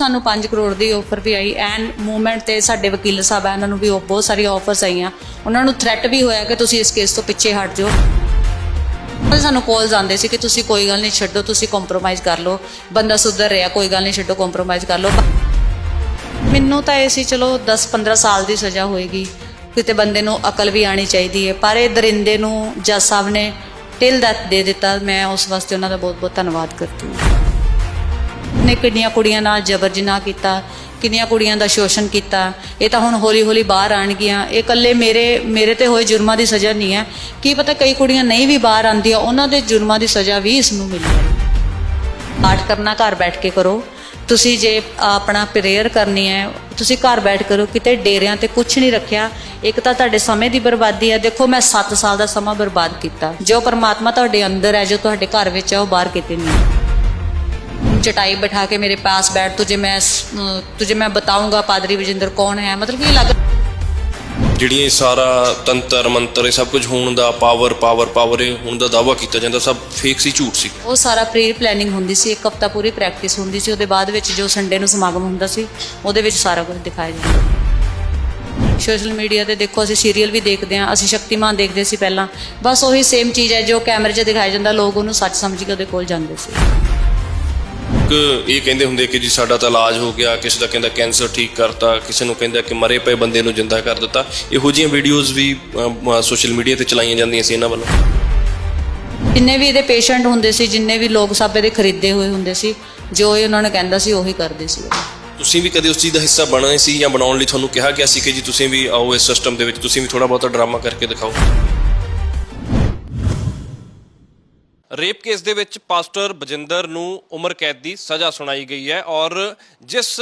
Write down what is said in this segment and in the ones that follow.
ਸਾਨੂੰ 5 ਕਰੋੜ ਦੀ ਆਫਰ ਵੀ ਆਈ ਐਂਡ ਮੂਵਮੈਂਟ ਤੇ ਸਾਡੇ ਵਕੀਲ ਸਾਹਿਬ ਆ, ਇਹਨਾਂ ਨੂੰ ਵੀ ਉਹ ਬਹੁਤ ਸਾਰੀਆਂ ਆਫਰਸ ਆਈਆਂ। ਉਹਨਾਂ ਨੂੰ ਥ੍ਰੈਟ ਵੀ ਹੋਇਆ ਕਿ ਤੁਸੀਂ ਇਸ ਕੇਸ ਤੋਂ ਪਿੱਛੇ ਹਟ ਜਾਓ। ਪਰ ਸਾਨੂੰ ਕਾਲਸ ਆਉਂਦੇ ਸੀ ਕਿ ਤੁਸੀਂ ਕੋਈ ਗੱਲ ਨਹੀਂ ਛੱਡੋ, ਤੁਸੀਂ ਕੰਪਰੋਮਾਈਜ਼ ਕਰ ਲਓ। ਬੰਦਾ ਸੁਧਰ ਰਿਹਾ, ਕੋਈ ਗੱਲ ਨਹੀਂ ਛੱਡੋ ਕੰਪਰੋਮਾਈਜ਼ ਕਰ ਲਓ। ਮੈਨੂੰ ਤਾਂ ਇਹ ਸੀ, ਚਲੋ 10-15 ਸਾਲ ਦੀ ਸਜ਼ਾ ਹੋਏਗੀ। ਕਿਤੇ ਬੰਦੇ ਨੂੰ ਅਕਲ ਵੀ ਆਣੀ ਚਾਹੀਦੀ ਹੈ। ਪਰ ਇਹ ਦਰਿੰਦੇ ਨੂੰ ਜੱਜ ਸਾਹਿਬ ਨੇ ਟਿਲ ਦੈਟ ਦੇ ਦਿੱਤਾ। ਮੈਂ ਉਸ ਵਾਸਤੇ ਉਹਨਾਂ ਦਾ ਬਹੁਤ-ਬਹੁਤ ਧੰਨਵਾਦ ਕਰਦੀ ਹਾਂ। ਨੇ ਕਿੰਨੀਆਂ ਕੁੜੀਆਂ ਨਾਲ ਜਬਰ ਜਨਾਹ ਕੀਤਾ, ਕਿੰਨੀਆਂ ਕੁੜੀਆਂ ਦਾ ਸ਼ੋਸ਼ਣ ਕੀਤਾ, ਇਹ ਤਾਂ ਹੁਣ ਹੌਲੀ-ਹੌਲੀ ਬਾਹਰ ਆਣਗੀਆਂ ਇਹ ਇਕੱਲੇ ਮੇਰੇ ਮੇਰੇ ਤੇ ਹੋਏ ਜੁਰਮਾਂ ਦੀ ਸਜ਼ਾ ਨਹੀਂ ਹੈ। ਕੀ ਪਤਾ ਕਈ ਕੁੜੀਆਂ ਨਹੀਂ ਵੀ ਬਾਹਰ ਆਉਂਦੀਆਂ, ਉਹਨਾਂ ਦੇ ਜੁਰਮਾਂ ਦੀ ਸਜ਼ਾ ਵੀ ਇਸ ਨੂੰ ਮਿਲੀ ਪਾਠ ਕਰਨਾ ਘਰ ਬੈਠ ਕੇ ਕਰੋ। ਤੁਸੀਂ ਜੇ ਆਪਣਾ ਪ੍ਰੇਅਰ ਕਰਨੀ ਹੈ, ਤੁਸੀਂ ਘਰ ਬੈਠ ਕਰੋ, ਕਿਤੇ ਡੇਰਿਆਂ ਤੇ ਕੁਝ ਨਹੀਂ ਰੱਖਿਆ। ਇੱਕ ਤਾਂ ਤੁਹਾਡੇ ਸਮੇਂ ਦੀ ਬਰਬਾਦੀ ਹੈ। ਦੇਖੋ, ਮੈਂ 7 ਸਾਲ ਦਾ ਸਮਾਂ ਬਰਬਾਦ ਕੀਤਾ। ਜੋ ਪਰਮਾਤਮਾ ਤੁਹਾਡੇ ਅੰਦਰ ਹੈ, ਜੋ ਤੁਹਾਡੇ ਘਰ ਵਿੱਚ ਹੈ, ਉਹ ਬਾਹਰ ਕਿਤੇ ਨਹੀਂ चटाई बैठा के मेरे पास बैठ तुझे मैं तुझे मैं बताऊंगा पादरी विजेंद्र कौन है मतलब कि ये लग ਜਿਹੜੀਆਂ ਇਹ ਸਾਰਾ ਤੰਤਰ ਮੰਤਰ ਇਹ ਸਭ ਕੁਝ ਹੋਣ ਦਾ ਪਾਵਰ ਪਾਵਰ ਪਾਵਰ ਇਹ ਹੋਣ ਦਾ ਦਾਵਾ ਕੀਤਾ ਜਾਂਦਾ ਸਭ ਫੇਕ ਸੀ ਝੂਠ ਸੀ ਉਹ ਸਾਰਾ ਪ੍ਰੀ ਪਲੈਨਿੰਗ ਹੁੰਦੀ ਸੀ ਇੱਕ ਹਫਤਾ ਪੂਰੀ ਪ੍ਰੈਕਟਿਸ ਹੁੰਦੀ ਸੀ ਉਹਦੇ ਬਾਅਦ ਵਿੱਚ ਜੋ ਸੰਡੇ ਨੂੰ ਸਮਾਗਮ ਹੁੰਦਾ ਸੀ ਉਹਦੇ ਵਿੱਚ ਸਾਰਾ ਕੁਝ ਦਿਖਾਇਆ ਜਾਂਦਾ ਸੋਸ਼ਲ ਮੀਡੀਆ ਤੇ ਦੇਖੋ ਅਸੀਂ ਸੀਰੀਅਲ ਵੀ ਦੇਖਦੇ ਹਾਂ ਅਸੀਂ ਸ਼ਕਤੀਮਾਨ ਦੇਖਦੇ ਸੀ ਪਹਿਲਾਂ ਬਸ ਉਹੀ ਸੇਮ ਚੀਜ਼ ਹੈ ਜੋ ਕੈਮਰੇ 'ਚ ਦਿਖਾਇਆ ਜਾਂਦਾ ਲੋਕ ਉਹਨੂੰ ਸੱਚ ਸਮਝ ਕੇ ਉਹਦੇ ਕੋਲ ਜਾਂਦੇ ਸੀ ਇੱਕ ਇਹ ਕਹਿੰਦੇ ਹੁੰਦੇ ਕਿ ਜੀ ਸਾਡਾ ਤਾਂ ਇਲਾਜ ਹੋ ਗਿਆ ਕਿਸੇ ਦਾ ਕਹਿੰਦਾ ਕੈਂਸਰ ਠੀਕ ਕਰਤਾ ਕਿਸੇ ਨੂੰ ਕਹਿੰਦਾ ਕਿ ਮਰੇ ਪਏ ਬੰਦੇ ਨੂੰ ਜਿੰਦਾ ਕਰ ਦਿੱਤਾ। ਇਹੋ ਜਿਹੀਆਂ ਵੀਡੀਓਜ਼ ਵੀ ਸੋਸ਼ਲ ਮੀਡੀਆ ਤੇ ਚਲਾਈਆਂ ਜਾਂਦੀਆਂ ਸੀ ਇਹਨਾਂ ਵੱਲੋਂ। ਜਿੰਨੇ ਵੀ ਇਹਦੇ ਪੇਸ਼ੈਂਟ ਹੁੰਦੇ ਸੀ ਜਿੰਨੇ ਵੀ ਲੋਕ ਸਭ ਇਹਦੇ ਖਰੀਦੇ ਹੋਏ ਹੁੰਦੇ ਸੀ ਜੋ ਇਹ ਉਹਨਾਂ ਨੇ ਕਹਿੰਦਾ ਸੀ ਉਹੀ ਕਰਦੇ ਸੀ। ਤੁਸੀਂ ਵੀ ਕਦੇ ਉਸ ਚੀਜ਼ ਦਾ ਹਿੱਸਾ ਬਣੇ ਸੀ ਜਾਂ ਬਣਾਉਣ ਲਈ ਤੁਹਾਨੂੰ ਕਿਹਾ ਗਿਆ ਸੀ ਕਿ ਜੀ ਤੁਸੀਂ ਵੀ ਆਓ ਇਸ ਸਿਸਟਮ ਦੇ ਵਿੱਚ ਤੁਸੀਂ ਵੀ ਥੋੜਾ ਬਹੁਤਾ ਡਰਾਮਾ ਕਰਕੇ ਦਿਖਾਓ? ਰੇਪ ਕੇਸ ਦੇ ਵਿੱਚ ਪਾਸਟਰ ਬਜਿੰਦਰ ਨੂੰ ਉਮਰ ਕੈਦ ਦੀ ਸਜ਼ਾ ਸੁਣਾਈ ਗਈ ਹੈ ਔਰ ਜਿਸ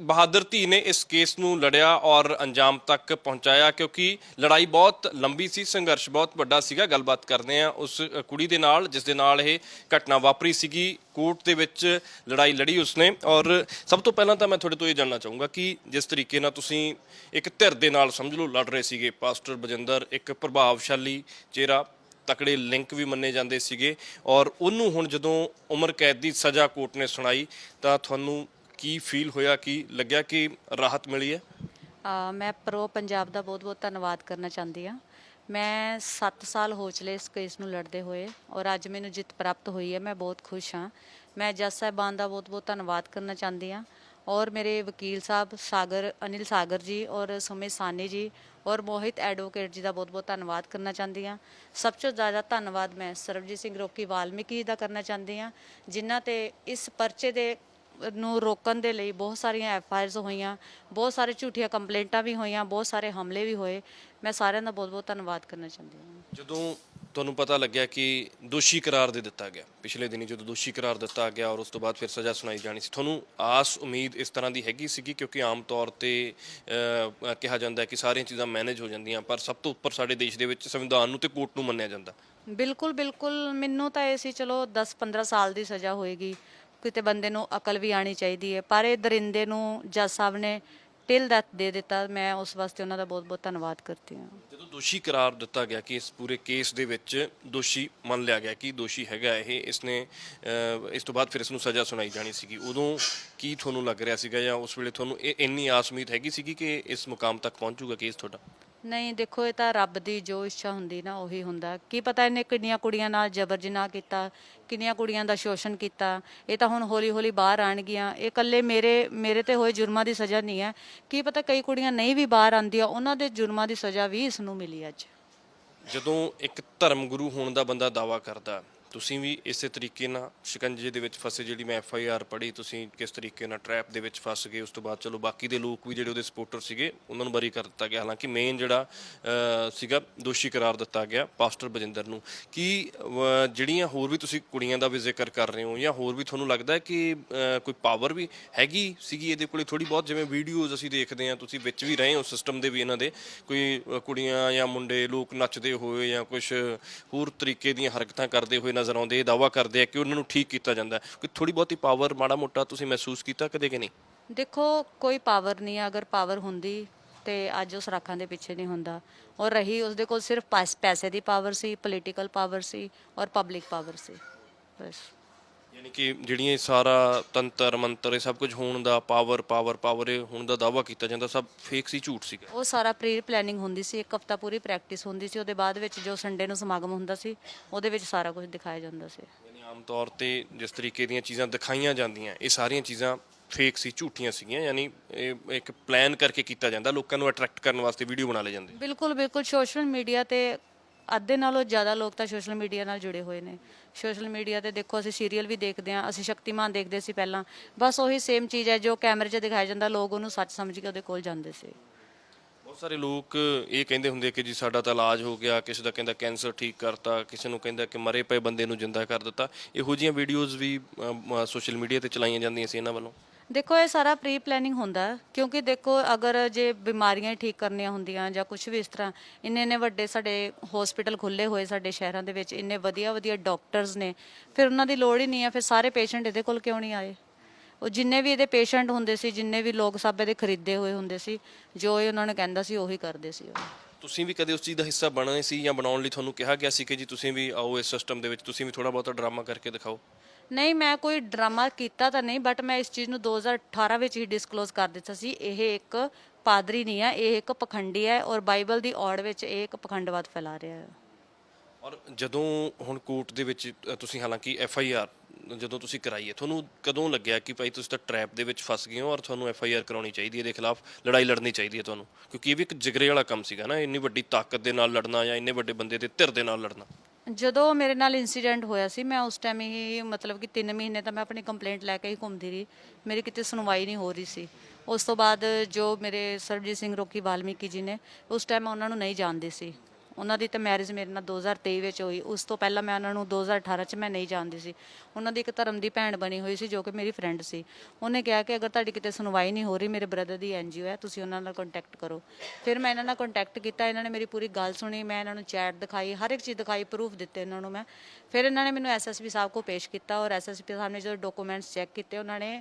ਬਹਾਦਰ ਧੀ ਨੇ ਇਸ ਕੇਸ ਨੂੰ ਲੜਿਆ ਔਰ ਅੰਜਾਮ ਤੱਕ ਪਹੁੰਚਾਇਆ ਕਿਉਂਕਿ ਲੜਾਈ ਬਹੁਤ ਲੰਬੀ ਸੀ, ਸੰਘਰਸ਼ ਬਹੁਤ ਵੱਡਾ ਸੀਗਾ, ਗੱਲਬਾਤ ਕਰਦੇ ਆ ਉਸ ਕੁੜੀ ਦੇ ਨਾਲ, ਜਿਸ ਦੇ ਨਾਲ ਇਹ ਘਟਨਾ ਵਾਪਰੀ ਸੀਗੀ, ਕੋਰਟ ਦੇ ਵਿੱਚ ਲੜਾਈ ਲੜੀ ਉਸਨੇ ਔਰ ਸਭ ਤੋਂ ਪਹਿਲਾਂ ਤਾਂ ਮੈਂ ਤੁਹਾਡੇ ਤੋਂ ਇਹ ਜਾਣਨਾ ਚਾਹੂੰਗਾ ਕਿ ਜਿਸ ਤਰੀਕੇ ਨਾਲ ਤੁਸੀਂ ਇੱਕ ਧਿਰ ਦੇ ਨਾਲ ਸਮਝ ਲਓ ਲੜ ਰਹੇ ਸੀਗੇ, ਪਾਸਟਰ ਬਜਿੰਦਰ ਇੱਕ ਪ੍ਰਭਾਵਸ਼ਾਲੀ ਚਿਹਰਾ ਤਕੜੇ ਲਿੰਕ ਵੀ ਮੰਨੇ ਜਾਂਦੇ ਸੀਗੇ ਔਰ ਉਹਨੂੰ ਹੁਣ ਜਦੋਂ ਉਮਰ ਕੈਦ ਦੀ ਸਜ਼ਾ ਕੋਰਟ ਨੇ ਸੁਣਾਈ ਤਾਂ ਤੁਹਾਨੂੰ ਕੀ ਫੀਲ ਹੋਇਆ ਕਿ ਲੱਗਿਆ ਕਿ ਰਾਹਤ ਮਿਲੀ ਹੈ? ਅ, ਮੈਂ ਪ੍ਰੋ ਪੰਜਾਬ ਦਾ ਬਹੁਤ-ਬਹੁਤ ਧੰਨਵਾਦ ਕਰਨਾ ਚਾਹੁੰਦੀ ਹਾਂ। ਮੈਂ 7 ਸਾਲ ਹੋ ਚਲੇ ਇਸ ਕੇਸ ਨੂੰ ਲੜਦੇ ਹੋਏ ਔਰ ਅੱਜ ਮੈਨੂੰ ਜਿੱਤ ਪ੍ਰਾਪਤ ਹੋਈ ਹੈ ਮੈਂ ਬਹੁਤ ਖੁਸ਼ ਹਾਂ। ਮੈਂ ਜੱਜ ਸਾਹਿਬਾਨ ਦਾ ਬਹੁਤ-ਬਹੁਤ ਧੰਨਵਾਦ ਕਰਨਾ ਚਾਹੁੰਦੀ ਹਾਂ। ਔਰ ਮੇਰੇ ਵਕੀਲ ਸਾਹਿਬ ਸਾਗਰ, ਅਨਿਲ ਸਾਗਰ ਜੀ ਔਰ ਸੁਮਿਤ ਸਾਨੀ ਜੀ ਔਰ ਮੋਹਿਤ ਐਡਵੋਕੇਟ ਜੀ ਦਾ ਬਹੁਤ-ਬਹੁਤ ਧੰਨਵਾਦ ਕਰਨਾ ਚਾਹੁੰਦੀ ਹਾਂ। ਸਭ ਤੋਂ ਜ਼ਿਆਦਾ ਧੰਨਵਾਦ ਮੈਂ ਸਰਬਜੀਤ ਸਿੰਘ ਰੋਕੀ ਵਾਲਮੀਕੀ ਜੀ ਦਾ ਕਰਨਾ ਚਾਹੁੰਦੀ ਹਾਂ, ਜਿਨ੍ਹਾਂ ਤੇ ਇਸ ਪਰਚੇ ਦੇ ਨੂੰ ਰੋਕਣ ਦੇ ਲਈ ਬਹੁਤ ਸਾਰੀਆਂ ਐਫ ਆਈ ਆਰਸ ਹੋਈਆਂ, ਬਹੁਤ ਸਾਰੇ ਝੂਠੀਆਂ ਕੰਪਲੇਂਟਾਂ ਵੀ ਹੋਈਆਂ, ਬਹੁਤ ਸਾਰੇ ਹਮਲੇ ਵੀ ਹੋਏ। ਮੈਂ ਸਾਰਿਆਂ ਦਾ ਬਹੁਤ-ਬਹੁਤ ਧੰਨਵਾਦ ਕਰਨਾ ਚਾਹੁੰਦੀ ਹਾਂ। ਜਦੋਂ ਤੁਹਾਨੂੰ ਪਤਾ ਲੱਗਿਆ ਕਿ ਦੋਸ਼ੀ ਕਰਾਰ ਦੇ ਦਿੱਤਾ ਗਿਆ। ਪਿਛਲੇ ਦਿਨੀ ਜਦੋਂ ਦੋਸ਼ੀ ਕਰਾਰ ਦਿੱਤਾ ਗਿਆ ਔਰ ਉਸ ਤੋਂ ਬਾਅਦ ਫਿਰ ਸਜ਼ਾ ਸੁਣਾਈ ਜਾਣੀ ਸੀ, ਤੁਹਾਨੂੰ ਆਸ, ਉਮੀਦ ਇਸ ਤਰ੍ਹਾਂ ਦੀ ਹੈਗੀ ਸੀਗੀ ਕਿਉਂਕਿ ਆਮ ਤੌਰ ਤੇ ਕਿਹਾ ਜਾਂਦਾ ਹੈ ਕਿ ਸਾਰੀਆਂ ਚੀਜ਼ਾਂ ਮੈਨੇਜ ਹੋ ਜਾਂਦੀਆਂ, ਪਰ ਸਭ ਤੋਂ ਉੱਪਰ ਸਾਡੇ ਦੇਸ਼ ਦੇ ਵਿੱਚ ਸੰਵਿਧਾਨ ਨੂੰ ਤੇ ਕੋਰਟ ਨੂੰ ਮੰਨਿਆ ਜਾਂਦਾ। ਬਿਲਕੁਲ ਬਿਲਕੁਲ। ਮੈਨੂੰ ਤਾਂ ਇਹ ਸੀ, ਚਲੋ 10-15 ਸਾਲ ਦੀ ਸਜ਼ਾ ਹੋਏਗੀ, ਕਿਤੇ ਬੰਦੇ ਨੂੰ ਅਕਲ ਵੀ ਆਣੀ ਚਾਹੀਦੀ ਹੈ, ਪਰ ਇਹ ਦਰਿੰਦੇ ਨੂੰ ਜੱਜ ਸਾਹਿਬ ਨੇ ਟਿਲ ਦੈਟ ਦੇ ਦਿੱਤਾ, ਮੈਂ ਉਸ ਵਾਸਤੇ ਉਹਨਾਂ ਦਾ ਬਹੁਤ-ਬਹੁਤ ਧੰਨਵਾਦ ਕਰਦੀ ਹਾਂ। ਜਦੋਂ ਦੋਸ਼ੀ ਕਰਾਰ ਦਿੱਤਾ ਗਿਆ ਕਿ ਇਸ ਪੂਰੇ ਕੇਸ ਦੇ ਵਿੱਚ ਦੋਸ਼ੀ ਮੰਨ ਲਿਆ ਗਿਆ ਕਿ ਦੋਸ਼ੀ ਹੈਗਾ ਇਹ, ਇਸਨੇ ਇਸ ਤੋਂ ਬਾਅਦ ਫਿਰ ਇਸ ਨੂੰ ਸਜ਼ਾ ਸੁਣਾਈ ਜਾਣੀ ਸੀਗੀ। ਉਦੋਂ ਕੀ ਤੁਹਾਨੂੰ ਲੱਗ ਰਿਹਾ ਸੀਗਾ ਜਾਂ ਉਸ ਵੇਲੇ ਤੁਹਾਨੂੰ ਇਹ ਇੰਨੀ ਆਸ ਉਮੀਦ ਹੈਗੀ ਸੀਗੀ ਕਿ ਇਸ ਮੁਕਾਮ ਤੱਕ ਪਹੁੰਚੂਗਾ ਕੇਸ ਤੁਹਾਡਾ? ਨਹੀਂ, ਦੇਖੋ, ਇਹ ਤਾਂ ਰੱਬ ਦੀ ਜੋ ਇੱਛਾ ਹੁੰਦੀ ਨਾ, ਉਹੀ ਹੁੰਦਾ। ਕੀ ਪਤਾ ਇਹਨੇ ਕਿੰਨੀਆਂ ਕੁੜੀਆਂ ਨਾਲ ਜਬਰ ਜਨਾਹ ਕੀਤਾ, ਕਿੰਨੀਆਂ ਕੁੜੀਆਂ ਦਾ ਸ਼ੋਸ਼ਣ ਕੀਤਾ। ਇਹ ਤਾਂ ਹੁਣ ਹੌਲੀ-ਹੌਲੀ ਬਾਹਰ ਆਣਗੀਆਂ ਇਹ ਇਕੱਲੇ ਮੇਰੇ ਮੇਰੇ ਤੇ ਹੋਏ ਜੁਰਮਾਂ ਦੀ ਸਜ਼ਾ ਨਹੀਂ ਹੈ। ਕੀ ਪਤਾ ਕਈ ਕੁੜੀਆਂ ਨਹੀਂ ਵੀ ਬਾਹਰ ਆਉਂਦੀਆਂ, ਉਹਨਾਂ ਦੇ ਜੁਰਮਾਂ ਦੀ ਸਜ਼ਾ ਵੀ ਇਸ ਨੂੰ ਮਿਲੀ ਅੱਜ। ਜਦੋਂ ਇੱਕ ਧਰਮ ਗੁਰੂ ਹੋਣ ਦਾ ਬੰਦਾ ਦਾਵਾ ਕਰਦਾ ਤੁਸੀਂ ਵੀ ਇਸੇ ਤਰੀਕੇ ਨਾਲ ਸ਼ਿਕੰਜੇ ਦੇ ਵਿੱਚ ਫਸੇ ਜਿਹੜੀ ਮੈਂ ਐਫ ਆਈ ਆਰ ਪੜ੍ਹੀ, ਤੁਸੀਂ ਕਿਸ ਤਰੀਕੇ ਨਾਲ ਟਰੈਪ ਦੇ ਵਿੱਚ ਫਸ ਗਏ, ਉਸ ਤੋਂ ਬਾਅਦ ਚਲੋ ਬਾਕੀ ਦੇ ਲੋਕ ਵੀ ਜਿਹੜੇ ਉਹਦੇ ਸਪੋਰਟਰ ਸੀਗੇ, ਉਹਨਾਂ ਨੂੰ ਬਰੀ ਕਰ ਦਿੱਤਾ ਗਿਆ। ਹਾਲਾਂਕਿ ਮੇਨ ਜਿਹੜਾ ਸੀਗਾ ਦੋਸ਼ੀ ਕਰਾਰ ਦਿੱਤਾ ਗਿਆ ਪਾਸਟਰ ਬਜਿੰਦਰ ਨੂੰ। ਕੀ ਜਿਹੜੀਆਂ ਹੋਰ ਵੀ ਤੁਸੀਂ ਕੁੜੀਆਂ ਦਾ ਵੀ ਜ਼ਿਕਰ ਕਰ ਰਹੇ ਹੋ ਜਾਂ ਹੋਰ ਵੀ ਤੁਹਾਨੂੰ ਲੱਗਦਾ ਹੈ ਕਿ ਕੋਈ ਪਾਵਰ ਵੀ ਹੈਗੀ ਸੀਗੀ ਇਹਦੇ ਕੋਲੇ? ਥੋੜੀ ਬਹੁਤ ਜਿਵੇਂ ਵੀਡੀਓਜ਼ ਅਸੀਂ ਦੇਖਦੇ ਹਾਂ, ਤੁਸੀਂ ਵਿੱਚ ਵੀ ਰਹੇ ਹੋ ਸਿਸਟਮ ਦੇ ਵੀ ਇਹਨਾਂ ਦੇ। ਕੋਈ ਕੁੜੀਆਂ ਜਾਂ ਮੁੰਡੇ ਲੋਕ ਨੱਚਦੇ ਹੋਏ ਜਾਂ ਕੁਝ ਹੋਰ ਤਰੀਕੇ ਦੀਆਂ ਹਰਕਤਾਂ ਕਰਦੇ ਹੋਏ ਨਜ਼ਰ ਆਉਂਦੇ ਇਹ ਦਾਵਾ ਕਰਦੇ ਆ ਕਿ ਉਹਨਾਂ ਨੂੰ ਠੀਕ ਕੀਤਾ ਜਾਂਦਾ ਹੈ। ਥੋੜੀ ਬਹੁਤੀ ਪਾਵਰ ਮਾੜਾ ਮੋਟਾ ਤੁਸੀਂ ਮਹਿਸੂਸ ਕੀਤਾ ਕਦੇ ਕਿ ਨਹੀਂ? ਦੇਖੋ, ਕੋਈ ਪਾਵਰ ਨਹੀਂ ਹੈ। ਅਗਰ ਪਾਵਰ ਹੁੰਦੀ ਤੇ ਅੱਜ ਉਸ ਰਾਖਾਂ ਦੇ ਪਿੱਛੇ ਨਹੀਂ ਹੁੰਦਾ। ਔਰ ਰਹੀ ਉਸਦੇ ਕੋਲ ਸਿਰਫ ਪੈਸੇ ਦੀ ਪਾਵਰ ਸੀ ਪੋਲੀਟੀਕਲ ਪਾਵਰ ਸੀ ਔਰ ਪਬਲਿਕ ਪਾਵਰ ਸੀ। ਬਸ। ਯਾਨੀ ਕਿ ਜਿਹੜੀਆਂ ਇਹ ਸਾਰਾ ਤੰਤਰ ਮੰਤਰ ਇਹ ਸਭ ਕੁਝ ਹੋਣ ਦਾ ਪਾਵਰ ਪਾਵਰ ਪਾਵਰ ਇਹ ਹੋਣ ਦਾ ਦਾਵਾ ਕੀਤਾ ਜਾਂਦਾ ਸਭ ਫੇਕ ਸੀ ਝੂਠ ਸੀਗਾ। ਉਹ ਸਾਰਾ ਪ੍ਰੀ ਪਲੈਨਿੰਗ ਹੁੰਦੀ ਸੀ ਇੱਕ ਹਫਤਾ ਪੂਰੀ ਪ੍ਰੈਕਟਿਸ ਹੁੰਦੀ ਸੀ ਉਹਦੇ ਬਾਅਦ ਵਿੱਚ ਜੋ ਸੰਡੇ ਨੂੰ ਸਮਾਗਮ ਹੁੰਦਾ ਸੀ ਉਹਦੇ ਵਿੱਚ ਸਾਰਾ ਕੁਝ ਦਿਖਾਇਆ ਜਾਂਦਾ ਸੀ। ਯਾਨੀ ਆਮ ਤੌਰ ਤੇ ਜਿਸ ਤਰੀਕੇ ਦੀਆਂ ਚੀਜ਼ਾਂ ਦਿਖਾਈਆਂ ਜਾਂਦੀਆਂ ਇਹ ਸਾਰੀਆਂ ਚੀਜ਼ਾਂ ਫੇਕ ਸੀ ਝੂਠੀਆਂ ਸੀਗੀਆਂ ਯਾਨੀ ਇਹ ਇੱਕ ਪਲਾਨ ਕਰਕੇ ਕੀਤਾ ਜਾਂਦਾ ਲੋਕਾਂ ਨੂੰ ਅਟਰੈਕਟ ਕਰਨ ਵਾਸਤੇ ਵੀਡੀਓ ਬਣਾ ਲਏ ਜਾਂਦੇ। ਬਿਲਕੁਲ ਬਿਲਕੁਲ ਸੋਸ਼ਲ ਮੀਡੀਆ ਤੇ ਅੱਧੇ ਨਾਲੋਂ ਜ਼ਿਆਦਾ ਲੋਕ ਤਾਂ ਸੋਸ਼ਲ ਮੀਡੀਆ ਨਾਲ ਜੁੜੇ ਹੋਏ ਨੇ। ਸੋਸ਼ਲ ਮੀਡੀਆ ਤੇ ਦੇਖੋ, ਅਸੀਂ ਸੀਰੀਅਲ ਵੀ ਦੇਖਦੇ ਹਾਂ, ਅਸੀਂ ਸ਼ਕਤੀਮਾਨ ਦੇਖਦੇ ਸੀ ਪਹਿਲਾਂ। ਬਸ ਉਹੀ ਸੇਮ ਚੀਜ਼ ਹੈ ਜੋ ਕੈਮਰੇ 'ਚ ਦਿਖਾਇਆ ਜਾਂਦਾ, ਲੋਕ ਉਹਨੂੰ ਸੱਚ ਸਮਝ ਕੇ ਉਹਦੇ ਕੋਲ ਜਾਂਦੇ ਸੀ। ਬਹੁਤ ਸਾਰੇ ਲੋਕ ਇਹ ਕਹਿੰਦੇ ਹੁੰਦੇ ਕਿ ਜੀ ਸਾਡਾ ਤਾਂ ਇਲਾਜ ਹੋ ਗਿਆ, ਕਿਸੇ ਦਾ ਕਹਿੰਦਾ ਕੈਂਸਰ ਠੀਕ ਕਰਤਾ, ਕਿਸੇ ਨੂੰ ਕਹਿੰਦਾ ਕਿ ਮਰੇ ਪਏ ਬੰਦੇ ਨੂੰ ਜਿੰਦਾ ਕਰ ਦਿੱਤਾ। ਇਹੋ ਜਿਹੀਆਂ ਵੀਡੀਓਜ਼ ਵੀ ਸੋਸ਼ਲ ਮੀਡੀਆ ਤੇ ਚਲਾਈਆਂ ਜਾਂਦੀਆਂ ਸੀ ਇਹਨਾਂ ਵੱਲੋਂ। ਦੇਖੋ, ਇਹ ਸਾਰਾ ਪ੍ਰੀ ਪਲੈਨਿੰਗ ਹੁੰਦਾ ਕਿਉਂਕਿ ਦੇਖੋ, ਅਗਰ ਜੇ ਬਿਮਾਰੀਆਂ ਹੀ ਠੀਕ ਕਰਨੀਆਂ ਹੁੰਦੀਆਂ ਜਾਂ ਕੁਝ ਵੀ ਇਸ ਤਰ੍ਹਾਂ, ਇੰਨੇ ਇੰਨੇ ਵੱਡੇ ਸਾਡੇ ਹਸਪੀਟਲ ਖੁੱਲੇ ਹੋਏ ਸਾਡੇ ਸ਼ਹਿਰਾਂ ਦੇ ਵਿੱਚ, ਇੰਨੇ ਵਧੀਆ ਵਧੀਆ ਡਾਕਟਰਸ ਨੇ, ਫਿਰ ਉਹਨਾਂ ਦੀ ਲੋੜ ਹੀ ਨਹੀਂ ਹੈ, ਫਿਰ ਸਾਰੇ ਪੇਸ਼ੈਂਟ ਇਹਦੇ ਕੋਲ ਕਿਉਂ ਨਹੀਂ ਆਏ? ਉਹ ਜਿੰਨੇ ਵੀ ਇਹਦੇ ਪੇਸ਼ੈਂਟ ਹੁੰਦੇ ਸੀ, ਜਿੰਨੇ ਵੀ ਲੋਕ ਸਭ ਇਹਦੇ ਖਰੀਦੇ ਹੋਏ ਹੁੰਦੇ ਸੀ, ਜੋ ਇਹ ਉਹਨਾਂ ਨੇ ਕਹਿੰਦਾ ਸੀ, ਉਹੀ ਕਰਦੇ ਸੀ ਉਹ। ਤੁਸੀਂ ਵੀ ਕਦੇ ਉਸ ਚੀਜ਼ ਦਾ ਹਿੱਸਾ ਬਣੇ ਸੀ ਜਾਂ ਬਣਾਉਣ ਲਈ ਤੁਹਾਨੂੰ ਕਿਹਾ ਗਿਆ ਸੀ ਕਿ ਜੀ ਤੁਸੀਂ ਵੀ ਆਓ ਇਸ ਸਿਸਟਮ ਦੇ ਵਿੱਚ, ਤੁਸੀਂ ਵੀ ਥੋੜਾ ਬਹੁਤਾ ਡਰਾਮਾ ਕਰਕੇ ਦਿਖਾਓ? ਨਹੀਂ, ਮੈਂ ਕੋਈ ਡਰਾਮਾ ਕੀਤਾ ਤਾਂ ਨਹੀਂ ਬਟ ਮੈਂ ਇਸ ਚੀਜ਼ ਨੂੰ 2018 ਵਿੱਚ ਹੀ ਡਿਸਕਲੋਜ਼ ਕਰ ਦਿੱਤਾ ਸੀ। ਇਹ ਇੱਕ ਪਾਦਰੀ ਨਹੀਂ ਹੈ ਇਹ ਇੱਕ ਪਖੰਡੀ ਹੈ ਔਰ ਬਾਈਬਲ ਦੀ ਔੜ ਵਿੱਚ ਇਹ ਇੱਕ ਪਖੰਡਵਾਦ ਫੈਲਾ ਰਿਹਾ ਹੈ ਔਰ ਜਦੋਂ ਹੁਣ ਕੋਰਟ ਦੇ ਵਿੱਚ ਤੁਸੀਂ ਹਾਲਾਂਕਿ ਐਫ ਆਈ ਆਰ ਜਦੋਂ ਤੁਸੀਂ ਕਰਾਈ ਹੈ ਤੁਹਾਨੂੰ ਕਦੋਂ ਲੱਗਿਆ ਕਿ ਭਾਈ ਤੁਸੀਂ ਤਾਂ ਟ੍ਰੈਪ ਦੇ ਵਿੱਚ ਫਸ ਗਏ ਹੋ ਔਰ ਤੁਹਾਨੂੰ ਐਫ ਆਈ ਆਰ ਕਰਾਉਣੀ ਚਾਹੀਦੀ ਹੈ, ਇਹਦੇ ਖਿਲਾਫ ਲੜਾਈ ਲੜਨੀ ਚਾਹੀਦੀ ਹੈ ਤੁਹਾਨੂੰ? ਕਿਉਂਕਿ ਇਹ ਵੀ ਇੱਕ ਜਿਗਰੇ ਵਾਲਾ ਕੰਮ ਸੀਗਾ ਨਾ, ਇੰਨੀ ਵੱਡੀ ਤਾਕਤ ਦੇ ਨਾਲ ਲੜਨਾ ਜਾਂ ਇੰਨੇ ਵੱਡੇ ਬੰਦੇ ਦੇ ਧਿਰ ਦੇ ਨਾਲ ਲੜਨਾ। ਜਦੋਂ ਮੇਰੇ ਨਾਲ ਇਨਸੀਡੈਂਟ ਹੋਇਆ ਸੀ, ਮੈਂ ਉਸ ਟਾਈਮ ਹੀ ਮਤਲਬ ਕਿ 3 ਮਹੀਨੇ ਤਾਂ ਮੈਂ ਆਪਣੀ ਕੰਪਲੇਂਟ ਲੈ ਕੇ ਹੀ ਘੁੰਮਦੀ ਰਹੀ। ਮੇਰੀ ਕਿਤੇ ਸੁਣਵਾਈ ਨਹੀਂ ਹੋ ਰਹੀ ਸੀ। ਉਸ ਤੋਂ ਬਾਅਦ ਜੋ ਮੇਰੇ ਸਰਬਜੀਤ ਸਿੰਘ ਰੋਕੀ ਵਾਲਮੀਕੀ ਜੀ ਨੇ, ਉਸ ਟਾਈਮ ਮੈਂ ਉਹਨਾਂ ਨੂੰ ਨਹੀਂ ਜਾਣਦੀ ਸੀ। ਉਹਨਾਂ ਦੀ ਤਾਂ ਮੈਰਿਜ ਮੇਰੇ ਨਾਲ 2023 ਵਿੱਚ ਹੋਈ। ਉਸ ਤੋਂ ਪਹਿਲਾਂ ਮੈਂ ਉਹਨਾਂ ਨੂੰ 2018 ਚ ਮੈਂ ਨਹੀਂ ਜਾਣਦੀ ਸੀ। ਉਹਨਾਂ ਦੀ ਇੱਕ ਧਰਮ ਦੀ ਭੈਣ ਬਣੀ ਹੋਈ ਸੀ, ਜੋ ਕਿ ਮੇਰੀ ਫਰੈਂਡ ਸੀ। ਉਹਨੇ ਕਿਹਾ ਕਿ ਅਗਰ ਤੁਹਾਡੀ ਕਿਤੇ ਸੁਣਵਾਈ ਨਹੀਂ ਹੋ ਰਹੀ, ਮੇਰੇ ਬ੍ਰਦਰ ਦੀ ਐਨਜੀਓ ਹੈ, ਤੁਸੀਂ ਉਹਨਾਂ ਨਾਲ ਕੰਟੈਕਟ ਕਰੋ। ਫਿਰ ਮੈਂ ਇਹਨਾਂ ਨਾਲ ਕੰਟੈਕਟ ਕੀਤਾ, ਇਹਨਾਂ ਨੇ ਮੇਰੀ ਪੂਰੀ ਗੱਲ ਸੁਣੀ, ਮੈਂ ਇਹਨਾਂ ਨੂੰ ਚੈਟ ਦਿਖਾਈ, ਹਰ ਇੱਕ ਚੀਜ਼ ਦਿਖਾਈ ਪ੍ਰੂਫ ਦਿੱਤੇ ਇਹਨਾਂ ਨੂੰ ਮੈਂ। ਫਿਰ ਇਹਨਾਂ ਨੇ ਮੈਨੂੰ ਐਸਐਸਪੀ ਸਾਹਿਬ ਕੋ ਪੇਸ਼ ਕੀਤਾ ਔਰ ਐਸਐਸਪੀ ਸਾਹਿਬ ਨੇ ਜਦੋਂ ਡਾਕੂਮੈਂਟਸ ਚੈੱਕ ਕੀਤੇ, ਉਹਨਾਂ ਨੇ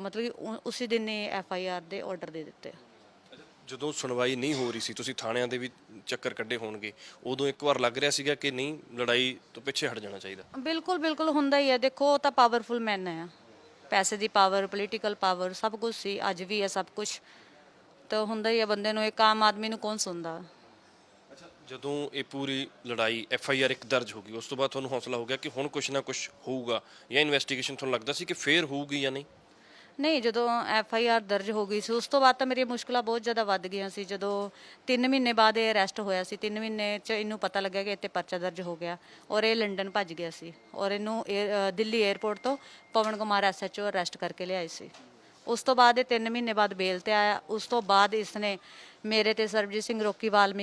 ਮਤਲਬ ਕਿ ਉਸੇ ਦਿਨ ਹੀ ਐਫਆਈਆਰ ਦੇ ਆਰਡਰ ਦੇ ਦਿੱਤੇ। ਜਦੋਂ ਸੁਣਵਾਈ ਨਹੀਂ ਹੋ ਰਹੀ ਸੀ ਤੁਸੀਂ ਥਾਣਿਆਂ ਦੇ ਵੀ ਚੱਕਰ ਕੱਢੇ ਹੋਣਗੇ ਉਦੋਂ ਇੱਕ ਵਾਰ ਲੱਗ ਰਿਹਾ ਸੀਗਾ ਕਿ ਨਹੀਂ ਲੜਾਈ ਤੋਂ ਪਿੱਛੇ ਹਟ ਜਾਣਾ ਚਾਹੀਦਾ? ਬਿਲਕੁਲ ਬਿਲਕੁਲ ਹੁੰਦਾ ਹੀ ਹੈ। ਦੇਖੋ ਉਹ ਤਾਂ ਪਾਵਰਫੁਲ ਮੈਨ ਹੈ। ਪੈਸੇ ਦੀ ਪਾਵਰ ਪੋਲੀਟੀਕਲ ਪਾਵਰ ਸਭ ਕੁਝ ਸੀ ਅੱਜ ਵੀ ਹੈ ਸਭ ਕੁਝ ਤਾਂ ਹੁੰਦਾ ਹੀ ਹੈ ਬੰਦੇ ਨੂੰ ਇੱਕ ਆਮ ਆਦਮੀ ਨੂੰ ਕੌਣ ਸੁਣਦਾ? ਅੱਛਾ ਜਦੋਂ ਇਹ ਪੂਰੀ ਲੜਾਈ ਐਫ ਆਈ ਆਰ ਇੱਕ ਦਰਜ ਹੋ ਗਈ ਉਸ ਤੋਂ ਬਾਅਦ ਤੁਹਾਨੂੰ ਹੌਸਲਾ ਹੋ ਗਿਆ ਕਿ ਹੁਣ ਕੁਝ ਨਾ ਕੁਝ ਹੋਊਗਾ ਜਾਂ ਇਨਵੈਸਟੀਗੇਸ਼ਨ ਤੁਹਾਨੂੰ ਲੱਗਦਾ ਸੀ ਕਿ ਫੇਰ ਹੋਊਗੀ ਜਾਂ ਨਹੀਂ? ਨਹੀਂ, ਜਦੋਂ ਐਫ ਆਈ ਆਰ ਦਰਜ ਹੋ ਗਈ ਸੀ, ਉਸ ਤੋਂ ਬਾਅਦ ਤਾਂ ਮੇਰੀਆਂ ਮੁਸ਼ਕਲਾਂ ਬਹੁਤ ਜ਼ਿਆਦਾ ਵੱਧ ਗਈਆਂ ਸੀ। ਜਦੋਂ 3 ਮਹੀਨੇ ਬਾਅਦ ਇਹ ਅਰੈਸਟ ਹੋਇਆ ਸੀ 3 ਮਹੀਨੇ ਚ ਇਹਨੂੰ ਪਤਾ ਲੱਗਿਆ ਕਿ ਇੱਥੇ ਪਰਚਾ ਦਰਜ ਹੋ ਗਿਆ ਔਰ ਇਹ ਲੰਡਨ ਭੱਜ ਗਿਆ ਸੀ ਔਰ ਇਹਨੂੰ ਏਅਰ- ਦਿੱਲੀ 에ਅਰਪੋਰਟ ਤੋਂ ਪਵਨ ਕੁਮਾਰ ਐਸਐਚਓ ਅਰੈਸਟ ਕਰਕੇ ਲਿਆਏ ਸੀ। ਉਸ ਤੋਂ ਬਾਅਦ ਇਹ 3 ਮਹੀਨੇ ਬਾਅਦ ਬੇਲ ਤੇ ਆਇਆ। ਉਸ ਤੋਂ ਬਾਅਦ ਇਸਨੇ ਮੇਰੇ ਤੇ ਸਰਬਜੀਤ ਸਿੰਘ ਰੋਕੀ ਵਾਲਮੀਕੀ